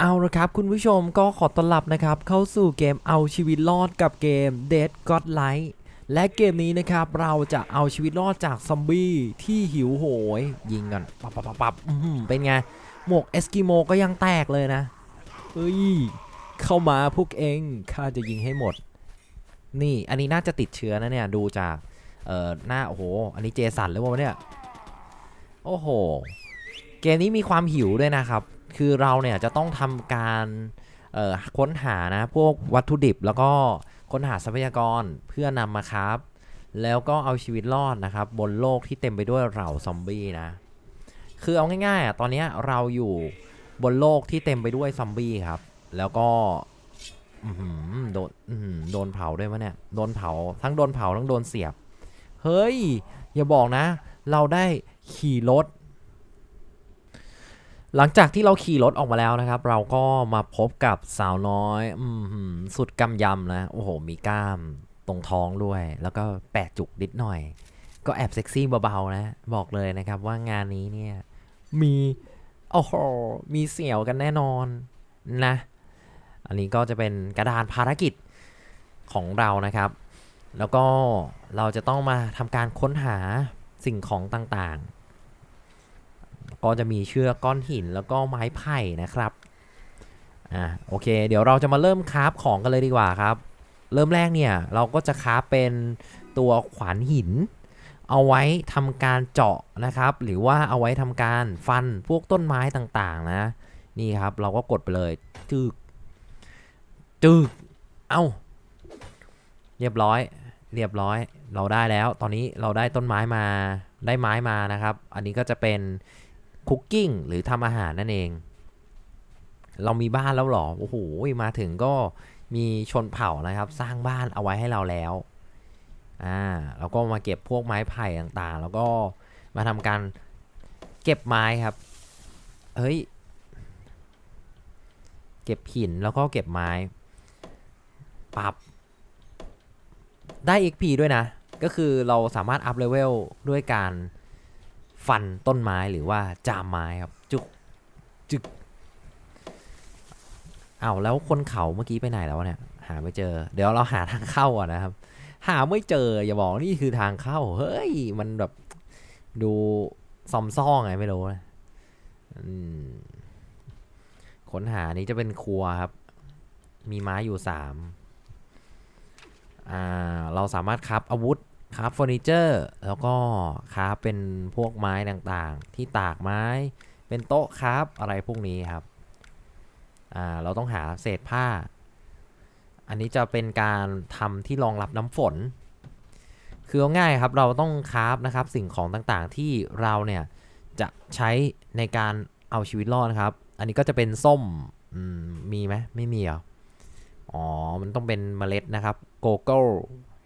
เอาละครับคุณผู้ชมก็ขอต้อนรับนะครับเข้าสู่เกมเอาชีวิตรอดกับเกม Dead God Light และเกมนี้นะครับเราจะเอาชีวิตรอดจากซอมบี้ที่หิวโหย ยิงกันปับปับปับปับอื้อหือเป็นไง หมวกเอสกิโมก็ยังแตกเลยนะ เฮ้ย เข้ามาพวกเองข้าจะยิงให้หมด นี่อันนี้น่าจะติดเชื้อนะเนี่ยดูจากเอ่อหน้าโอ้โห อันนี้เจสันหรือเปล่าเนี่ย โอ้โห เกมนี้มีความหิวด้วยนะครับ คือเราเนี่ยจะต้องทำการค้นหานะพวกวัตถุดิบแล้วก็ค้นหาทรัพยากรเพื่อนำมาครับ แล้วก็เอาชีวิตรอดนะครับ บนโลกที่เต็มไปด้วยเหล่าซอมบี้นะ คือเอาง่ายๆอะตอนนี้เราอยู่บนโลกที่เต็มไปด้วยซอมบี้ครับ แล้วก็โดนโดนเผาด้วยมะเนี่ย โดนเผา ทั้งโดนเผาทั้งโดนเสียบ เฮ้ย อย่าบอกนะ เราได้ขี่รถ หลังจากที่เราขี่รถออกมาแล้วนะครับ เราก็มาพบกับสาวน้อยอืสุดกำยำนะโอ้โห มีกล้ามตรงท้องด้วย แล้วก็แปะจุกนิดหน่อย ก็แอบเซ็กซี่เบาๆนะ บอกเลยนะครับว่างานนี้เนี่ย มีโอ้โหมีเสี่ยวกันแน่นอนนะ อันนี้ก็จะเป็นกระดานภารกิจของเรานะครับ แล้วก็เราจะต้องมาทำการค้นหาสิ่งของต่างๆ ก็จะมีเชือกก้อนหินแล้วก็ไม้ไผ่นะครับอ่าโอเค เดี๋ยวเราจะมาเริ่มคราฟของกันเลยดีกว่าครับ เริ่มแรกเนี่ยเราก็จะคราฟเป็นตัวขวานหิน เอาไว้ทำการเจาะนะครับ หรือว่าเอาไว้ทำการฟันพวกต้นไม้ต่างๆนะ นี่ครับเราก็กดไปเลยจึกจึกเอ้าเรียบร้อย เรียบร้อย เราได้แล้ว ตอนนี้เราได้ต้นไม้มา ได้ไม้มานะครับ อันนี้ก็จะเป็น คุกกิ้งหรือทำอาหารนั่นเอง เรามีบ้านแล้วหรอ โอ้โห มาถึงก็มีชนเผ่านะครับ สร้างบ้านเอาไว้ให้เราแล้ว อ่าแล้วก็มาเก็บพวกไม้ไผ่ต่างๆ แล้วก็มาทำการเก็บไม้ครับ เฮ้ย เก็บหินแล้วก็เก็บไม้ ปรับ ได้ XP ด้วยนะ ก็คือเราสามารถอัพเลเวลด้วยการ ฟันต้นไม้หรือว่าจามไม้ครับจุกจึกเอาแล้วคนเขาเมื่อกี้ไปไหนแล้วเนี่ย หาไม่เจอ เดี๋ยวเราหาทางเข้าอะนะครับ หาไม่เจออย่าบอกนี่คือทางเข้า เฮ้ย มันแบบดูซอมซ่องไงไม่รู้นะอืมค้นหานี้จะเป็นครัวครับ มีไม้อยู่สามอ่า เราสามารถคราฟอาวุธ คราฟเฟอร์นิเจอร์แล้วก็คราฟเป็นพวกไม้ต่างๆ ที่ตากไม้เป็นโต๊ะคราฟอะไรพวกนี้ครับอ่าเราต้องหาเศษผ้า อันนี้จะเป็นการทำที่รองรับน้ำฝน คือง่ายครับเราต้องคราฟนะครับสิ่งของต่างๆที่เราเนี่ยจะใช้ในการเอาชีวิตรอดนะครับ อันนี้ก็จะเป็นส้มมมีไหมไม่มีเหรออ๋อมันต้องเป็นเมล็ดนะครับโกโก้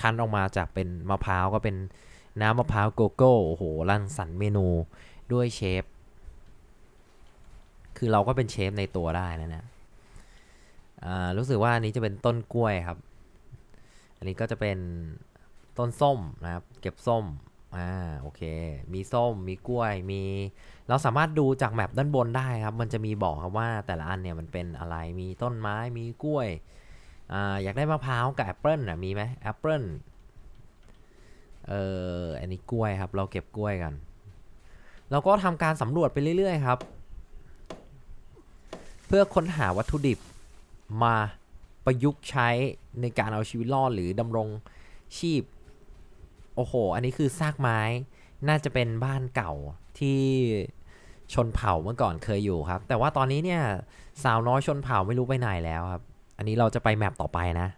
คั้นออกมาจากเป็นมะพร้าวก็เป็นน้ำมะพร้าวโกโก้โอ้โหรังสรรค์เมนูด้วยเชฟ คือเราก็เป็นเชฟในตัวได้นะนี่ยอ่ารู้สึกว่าอันนี้จะเป็นต้นกล้วยครับ อันนี้ก็จะเป็นต้นส้มนะครับ เก็บส้ม อ่า โอเค มีส้ม มีกล้วย มี เราสามารถดูจากแมปด้านบนได้ครับ มันจะมีบอกครับว่าแต่ละอันเนี่ยมันเป็นอะไร มีต้นไม้ มีกล้วย อ่าอยากได้มะพร้าวกับแอปเปิลนะมีไหมแอปเปิลเอออันนี้กล้วยครับ เราเก็บกล้วยกันเราก็ทำการสำรวจไปเรื่อย ๆ ครับ เพื่อค้นหาวัตถุดิบมาประยุกต์ใช้ในการเอาชีวิตรอดหรือดำรงชีพ โอ้โห อันนี้คือซากไม้ น่าจะเป็นบ้านเก่าที่ชนเผ่าเมื่อก่อนเคยอยู่ครับ แต่ว่าตอนนี้เนี่ยสาวน้อยชนเผ่าไม่รู้ไปไหนแล้วครับ อันนี้เราจะไปแมปต่อไปนะ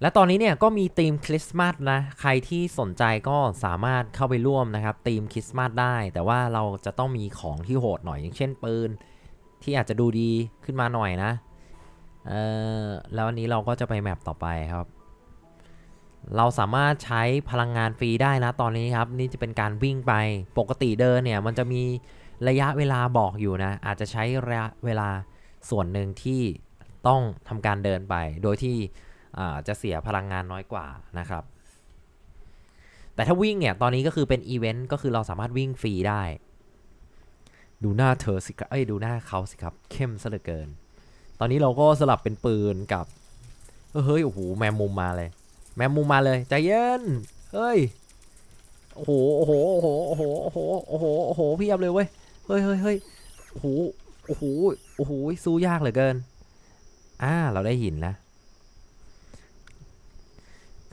และตอนนี้เนี่ยก็มีธีมคริสต์มาสนะ ใครที่สนใจก็สามารถเข้าไปร่วมนะครับธีมคริสต์มาสได้ แต่ว่าเราจะต้องมีของที่โหดหน่อยอย่างเช่นปืน ที่อาจจะดูดีขึ้นมาหน่อยนะ เออแล้วอันนี้เราก็จะไปแมปต่อไปครับ เราสามารถใช้พลังงานฟรีได้นะตอนนี้ครับ นี่จะเป็นการวิ่งไป ปกติเดินเนี่ยมันจะมีระยะเวลาบอกอยู่นะ อาจจะใช้ระยะเวลาส่วนหนึ่งที่ ต้องทำการเดินไป โดยที่จะเสียพลังงานน้อยกว่านะครับ แต่ถ้าวิ่งเนี่ย ตอนนี้ก็คือเป็นอีเวนต์ก็คือเราสามารถวิ่งฟรีได้ ดูหน้าเธอสิครับ เอ้ย ดูหน้าเขาสิครับ เข้มซะเหลือเกิน ตอนนี้เราก็สลับเป็นปืนกับ เฮ้ย โอ้โห แมมมุมมาเลย แมมมุมมาเลย ใจเย็น เฮ้ย โอ้โห โอ้โห โอ้โห โอ้โห โอ้โห โอ้โห โอ้โห พียบเลยเว้ย เฮ้ยเฮ้ยเฮ้ยโอ้โห โอ้โห โอ้โห สู้ยากเหลือเกิน อ่า เราได้หินแล้ว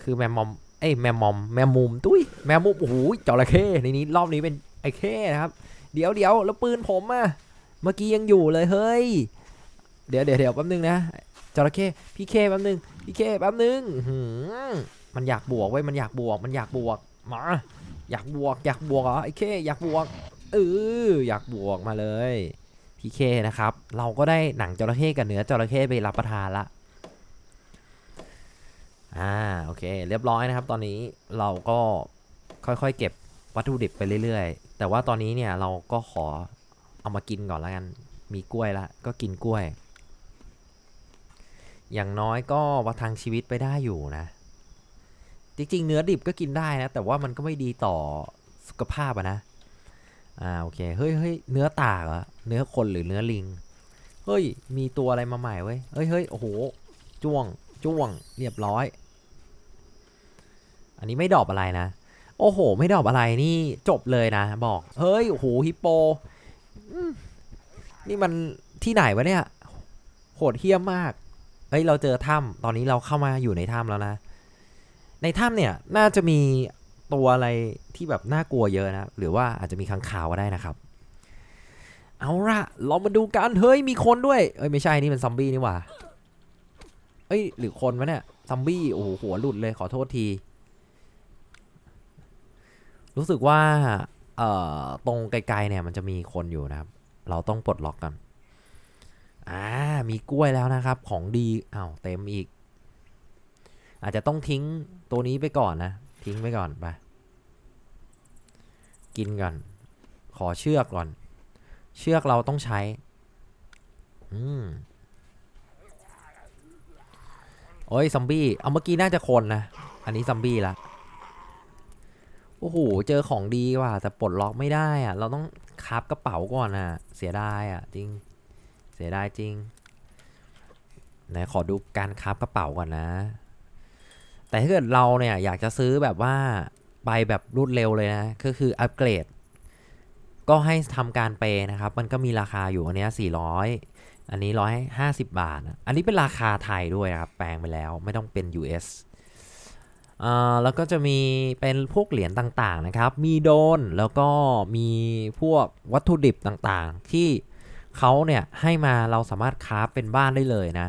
คือแมมมอม เอ้ยแมมมอม แมมมุม ตุ้ย แมมมุม โอ้โหจระเข้ในนี้ รอบนี้เป็นไอ้เข้นะครับ เดี๋ยวเดี๋ยวแล้วปืนผมอะเมื่อกี้ยังอยู่เลย เฮ้ย เดี๋ยวเดี๋ยวเดี๋ยวแป๊บนึงนะจระเข้พี่เคแป๊บนึง พี่เคแป๊บนึงหือมันอยากบวกเว้มันอยากบวก มันอยากบวก มา อยากบวก อยากบวกเหรอไอ้เคอยากบวก เอออยากบวกมาเลย พีเคนะครับ เราก็ได้หนังจระเข้กับเนื้อจระเข้ไปรับประทานละอ่าโอเค เรียบร้อยนะครับ ตอนนี้เราก็ค่อยๆ เก็บวัตถุดิบไปเรื่อยๆ แต่ว่าตอนนี้เนี่ยเราก็ขอเอามากินก่อนแล้วกัน มีกล้วยละก็กินกล้วย อย่างน้อยก็ประทังชีวิตไปได้อยู่นะ จริงๆ เนื้อดิบก็กินได้นะ แต่ว่ามันก็ไม่ดีต่อสุขภาพอะนะ อ่าโอเคเฮ้ยเฮ้ยเนื้อตากเหรอเนื้อคนหรือเนื้อลิงเฮ้ยมีตัวอะไรมาใหม่เว้ยเฮ้ยเฮ้ยโอ้โหจ้วงจ้วงเรียบร้อย อันนี้ไม่ดรอบอะไรนะ โอ้โห ไม่ดรอบอะไรนี่จบเลยนะ บอกเฮ้ยโอ้โหฮิปโปนี่มันที่ไหนวะเนี่ยโหดเหี้ยมมากเฮ้ยเราเจอถ้ำตอนนี้เราเข้ามาอยู่ในถ้ำแล้วนะ ในถ้ำเนี่ยน่าจะมี ตัวอะไรที่แบบน่ากลัวเยอะนะ หรือว่าอาจจะมีค้างคาวก็ได้นะครับ เอาละเรามาดูกันเฮ้ยมีคนด้วย เอ้ยไม่ใช่นี่เป็นซอมบี้นี่หว่าเอ้ยหรือคนวะเนี่ยซอมบี้โอ้โหหัวหลุดเลยขอโทษที รู้สึกว่าเอ่อตรงไกลๆเนี่ยมันจะมีคนอยู่นะครับ เราต้องปลดล็อกกันอ่ามีกล้วยแล้วนะครับ ของดีอ้าวเต็มอีก อาจจะต้องทิ้งตัวนี้ไปก่อนนะ ทิ้งไปก่อนไป กินก่อน ขอเชือกก่อน เชือกเราต้องใช้ อืมโอ้ยซอมบี้ เอาเมื่อกี้น่าจะคนนะ อันนี้ซอมบี้ละ โอ้โห เจอของดีว่ะ แต่ปลดล็อกไม่ได้อะเราต้องคาฟกระเป๋าก่อนอะเสียดายอะจริง เสียดายจริง ไหนขอดูการคาฟกระเป๋าก่อนนะ แต่ถ้าเกิดเราเนี่ยอยากจะซื้อแบบว่าไปแบบรวดเร็วเลยนะ ก็คืออัปเกรด ก็ให้ทำการเปนะครับ มันก็มีราคาอยู่อันนี้400 อันนี้ 150 บาท อันนี้เป็นราคาไทยด้วยครับ แปลงไปแล้วไม่ต้องเป็น US อ่าแล้วก็จะมีเป็นพวกเหรียญต่างๆนะครับ มีโดนแล้วก็มีพวกวัตถุดิบต่างๆ ที่เขาเนี่ยให้มาเราสามารถคราเป็นบ้านได้เลยนะ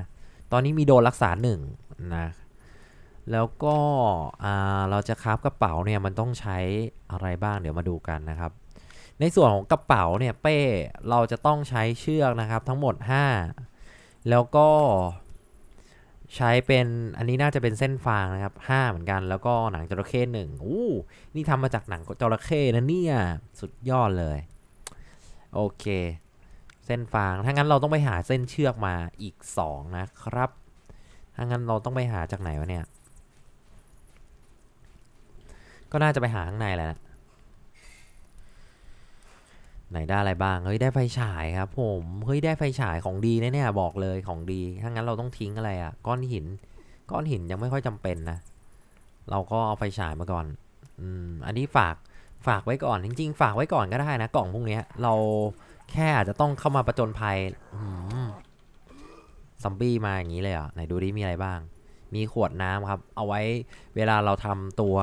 ตอนนี้มีโดนรักษาหนึ่งนะ แล้วก็เราจะคราฟกระเป๋าเนี่ยมันต้องใช้อะไรบ้างเดี๋ยวมาดูกันนะครับ ในส่วนของกระเป๋าเนี่ยเป้เราจะต้องใช้เชือกนะครับทั้งหมด 5 แล้วก็ใช้เป็นอันนี้น่าจะเป็นเส้นฟางนะครับ 5 เหมือนกันแล้วก็หนังจระเข้หนึ่งอู้นี่ทำมาจากหนังจระเข้นะเนี่ยสุดยอดเลย โอเค เส้นฟางถ้างั้นเราต้องไปหาเส้นเชือกมาอีก 2 นะครับถ้างั้นเราต้องไปหาจากไหนวะเนี่ย ก็น่าจะไปหาข้างในแหละนะไหนได้อะไรบ้าง เฮ้ยได้ไฟฉายครับผม เฮ้ยได้ไฟฉายของดีนะเนี่ยบอกเลยของดี ถ้างั้นเราต้องทิ้งอะไรอะ่ะ ก้อนหิน ก้อนหินยังไม่ค่อยจำเป็นนะ เราก็เอาไฟฉายมาก่อน อืม อันนี้ฝาก ฝากไว้ก่อน จริง ๆ ฝากไว้ก่อนก็ได้นะ กล่องพวกนี้เราแค่อาจจะต้องเข้ามาประจนภัยอืมซอมบี้มาอย่างนี้เลยเหรอะไหนดูดิมีอะไรบ้าง มีขวดน้ำครับ เอาไว้เวลาเราทำตัว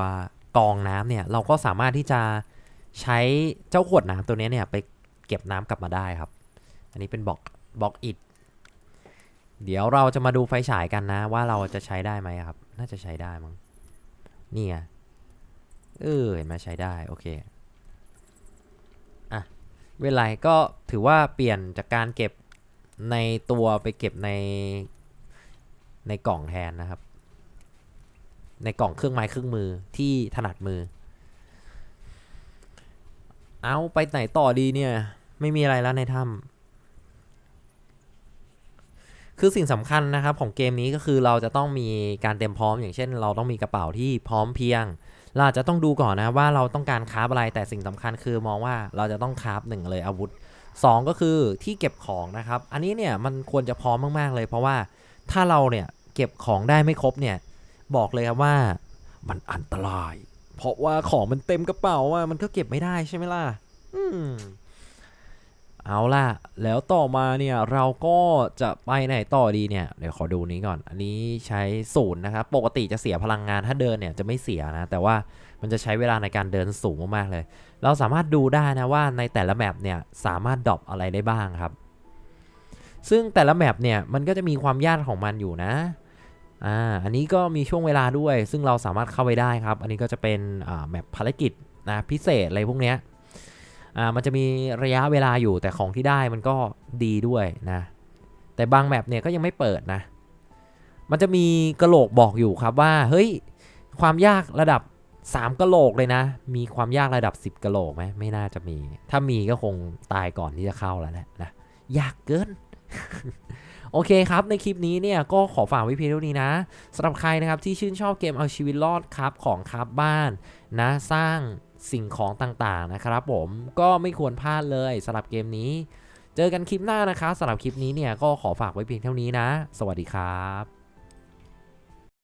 กองน้ำเนี่ยเราก็สามารถที่จะใช้เจ้าขวดน้ำตัวนี้เนี่ยไปเก็บน้ำกลับมาได้ครับ อันนี้เป็นบล็อกบล็อกอิดเดี๋ยวเราจะมาดูไฟฉายกันนะ ว่าเราจะใช้ได้ไหมครับ น่าจะใช้ได้มั้งนี่ไงเออเห็นไหมใช้ได้โอเคอะเวลาก็ถือว่าเปลี่ยนจากการเก็บในตัวไปเก็บในในกล่องแทนนะครับ ในกล่องเครื่องไม้เครื่องมือที่ถนัดมือ เอาไปไหนต่อดีเนี่ย ไม่มีอะไรแล้วในถ้ำคือสิ่งสำคัญนะครับของเกมนี้ก็คือเราจะต้องมีการเตรียมพร้อม อย่างเช่น เราต้องมีกระเป๋าที่พร้อมเพียง เราจจะต้องดูก่อนนะว่าเราต้องการคราฟอะไรแต่สิ่งสำคัญคือมองว่าเราจะต้องคราฟหนึ่งเลยอาวุธ2ก็คือที่เก็บของนะครับ อันนี้เนี่ยมันควรจะพร้อมมาก ๆ เลย เพราะว่าถ้าเราเนี่ยเก็บของได้ไม่ครบเนี่ย บอกเลยครับว่ามันอันตราย เพราะว่าของมันเต็มกระเป๋าว่ามันก็เก็บไม่ได้ใช่ไหมล่ะอืมเอาล่ะ แล้วต่อมาเนี่ยเราก็จะไปไหนต่อดีเนี่ย เดี๋ยวขอดูนี้ก่อน อันนี้ใช้ศูนย์นะครับ ปกติจะเสียพลังงานถ้าเดินเนี่ยจะไม่เสียนะ แต่ว่ามันจะใช้เวลาในการเดินสูงมากๆเลย เราสามารถดูได้นะว่าในแต่ละแมปเนี่ยสามารถดรอปอะไรได้บ้างครับ ซึ่งแต่ละแมปเนี่ยมันก็จะมีความยากของมันอยู่นะ อ่าอันนี้ก็มีช่วงเวลาด้วย ซึ่งเราสามารถเข้าไปได้ครับ อันนี้ก็จะเป็นอ่าแมปภารกิจนะพิเศษอะไรพวกเนี้ยอ่ามันจะมีระยะเวลาอยู่แต่ของที่ได้มันก็ดีด้วยนะ แต่บางแมปเนี่ยก็ยังไม่เปิดนะ มันจะมีกระโหลกบอกอยู่ครับว่าเฮ้ยความยากระดับ 3กระโหลกเลยนะ มีความยากระดับ 10กระโหลกไหมไม่น่าจะมี ถ้ามีก็คงตายก่อนที่จะเข้าแล้วแหละนะยากเกิน โอเคครับ ในคลิปนี้เนี่ยก็ขอฝากไว้เพียงเท่านี้นะสำหรับใครนะครับที่ชื่นชอบเกมเอาชีวิตรอดครับของครับบ้านนะสร้างสิ่งของต่างๆนะครับ ผมก็ไม่ควรพลาดเลยสำหรับเกมนี้ เจอกันคลิปหน้านะคะสำหรับคลิปนี้เนี่ยก็ขอฝากไว้เพียงเท่านี้นะ สวัสดีครับ